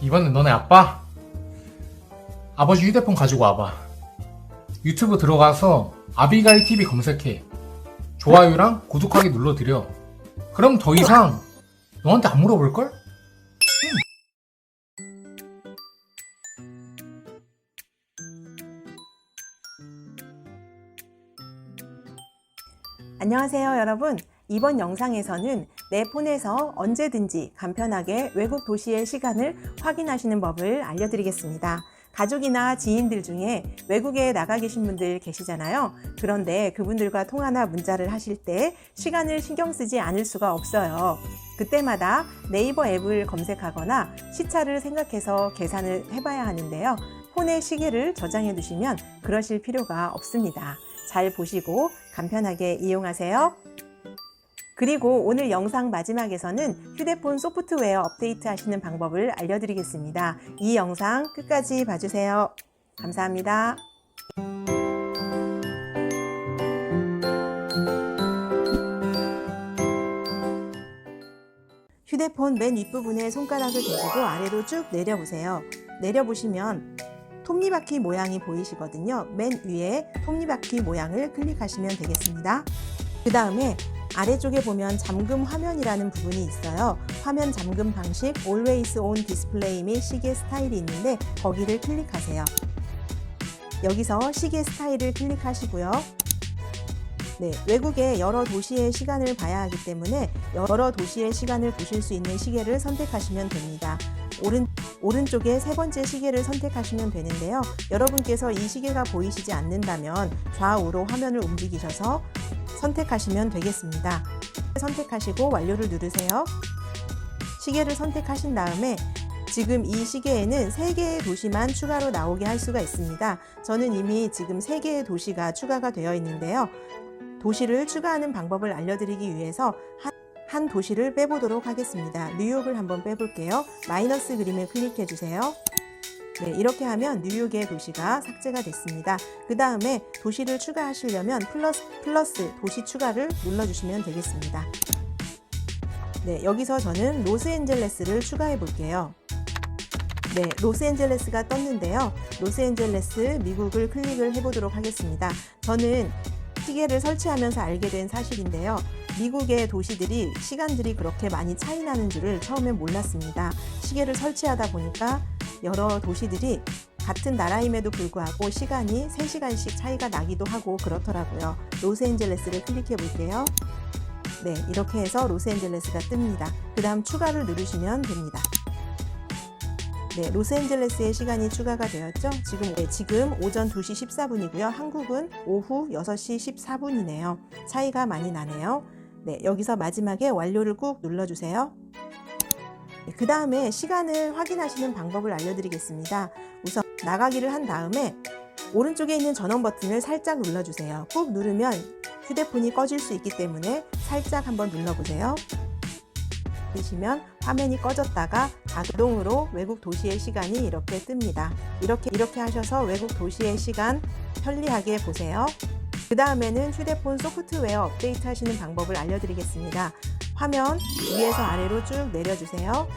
이번엔 너네 아빠? 아버지 휴대폰 가지고 와봐. 유튜브 들어가서 아비가이 TV 검색해. 좋아요랑 구독하기 눌러드려. 그럼 더 이상 너한테 안 물어볼걸? 안녕하세요, 여러분. 이번 영상에서는 내 폰에서 언제든지 간편하게 외국 도시의 시간을 확인하시는 법을 알려드리겠습니다. 가족이나 지인들 중에 외국에 나가 계신 분들 계시잖아요. 그런데 그분들과 통화나 문자를 하실 때 시간을 신경 쓰지 않을 수가 없어요. 그때마다 네이버 앱을 검색하거나 시차를 생각해서 계산을 해봐야 하는데요. 폰에 시계를 저장해 두시면 그러실 필요가 없습니다. 잘 보시고 간편하게 이용하세요. 그리고 오늘 영상 마지막에서는 휴대폰 소프트웨어 업데이트 하시는 방법을 알려드리겠습니다. 이 영상 끝까지 봐주세요. 감사합니다. 휴대폰 맨 윗부분에 손가락을 대시고 아래로 쭉 내려보세요. 내려보시면 톱니바퀴 모양이 보이시거든요. 맨 위에 톱니바퀴 모양을 클릭하시면 되겠습니다. 그 다음에 아래쪽에 보면 잠금 화면이라는 부분이 있어요. 화면 잠금 방식, Always On 디스플레이 및 시계 스타일이 있는데 거기를 클릭하세요. 여기서 시계 스타일을 클릭하시고요. 네, 외국의 여러 도시의 시간을 봐야 하기 때문에 여러 도시의 시간을 보실 수 있는 시계를 선택하시면 됩니다. 오른, 오른쪽에 세 번째 시계를 선택하시면 되는데요. 여러분께서 이 시계가 보이시지 않는다면 좌우로 화면을 움직이셔서 선택하시면 되겠습니다. 선택하시고 완료를 누르세요. 시계를 선택하신 다음에 지금 이 시계에는 3개의 도시만 추가로 나오게 할 수가 있습니다. 저는 이미 지금 3개의 도시가 추가가 되어 있는데요. 도시를 추가하는 방법을 알려드리기 위해서 한, 한 도시를 빼보도록 하겠습니다. 뉴욕을 한번 빼볼게요. 마이너스 그림을 클릭해 주세요. 네, 이렇게 하면 뉴욕의 도시가 삭제가 됐습니다. 그 다음에 도시를 추가하시려면 플러스, 플러스 도시 추가를 눌러주시면 되겠습니다. 네, 여기서 저는 로스앤젤레스를 추가해 볼게요. 네, 로스앤젤레스가 떴는데요. 로스앤젤레스 미국을 클릭을 해보도록 하겠습니다. 저는 시계를 설치하면서 알게 된 사실인데요. 미국의 도시들이 시간들이 그렇게 많이 차이 나는 줄을 처음엔 몰랐습니다. 시계를 설치하다 보니까 여러 도시들이 같은 나라임에도 불구하고 시간이 3시간씩 차이가 나기도 하고 그렇더라고요. 로스앤젤레스를 클릭해 볼게요. 네, 이렇게 해서 로스앤젤레스가 뜹니다. 그 다음 추가를 누르시면 됩니다. 네, 로스앤젤레스의 시간이 추가가 되었죠. 지금, 네, 지금 오전 2시 14분이고요. 한국은 오후 6시 14분이네요. 차이가 많이 나네요. 네, 여기서 마지막에 완료를 꾹 눌러주세요. 그 다음에 시간을 확인하시는 방법을 알려드리겠습니다. 우선 나가기를 한 다음에 오른쪽에 있는 전원 버튼을 살짝 눌러주세요. 꾹 누르면 휴대폰이 꺼질 수 있기 때문에 살짝 한번 눌러보세요. 보시면 화면이 꺼졌다가 자동으로 외국 도시의 시간이 이렇게 뜹니다. 이렇게 이렇게 하셔서 외국 도시의 시간 편리하게 보세요. 그 다음에는 휴대폰 소프트웨어 업데이트 하시는 방법을 알려드리겠습니다. 화면 위에서 아래로 쭉 내려주세요.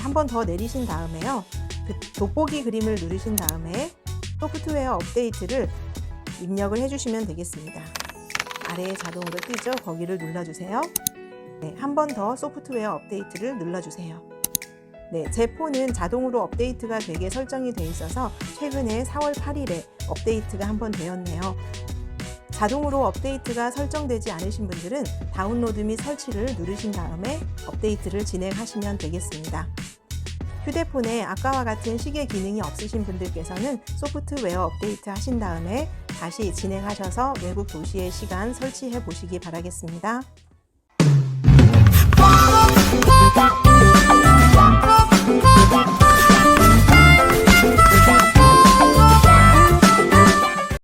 한 번 더 내리신 다음에요. 그 돋보기 그림을 누르신 다음에 소프트웨어 업데이트를 입력을 해주시면 되겠습니다. 아래에 자동으로 뜨죠? 거기를 눌러주세요. 네, 한 번 더 소프트웨어 업데이트를 눌러주세요. 네, 제 폰은 자동으로 업데이트가 되게 설정이 돼 있어서 최근에 4월 8일에 업데이트가 한 번 되었네요. 자동으로 업데이트가 설정되지 않으신 분들은 다운로드 및 설치를 누르신 다음에 업데이트를 진행하시면 되겠습니다. 휴대폰에 아까와 같은 시계 기능이 없으신 분들께서는 소프트웨어 업데이트 하신 다음에 다시 진행하셔서 외국 도시의 시간 설치해 보시기 바라겠습니다.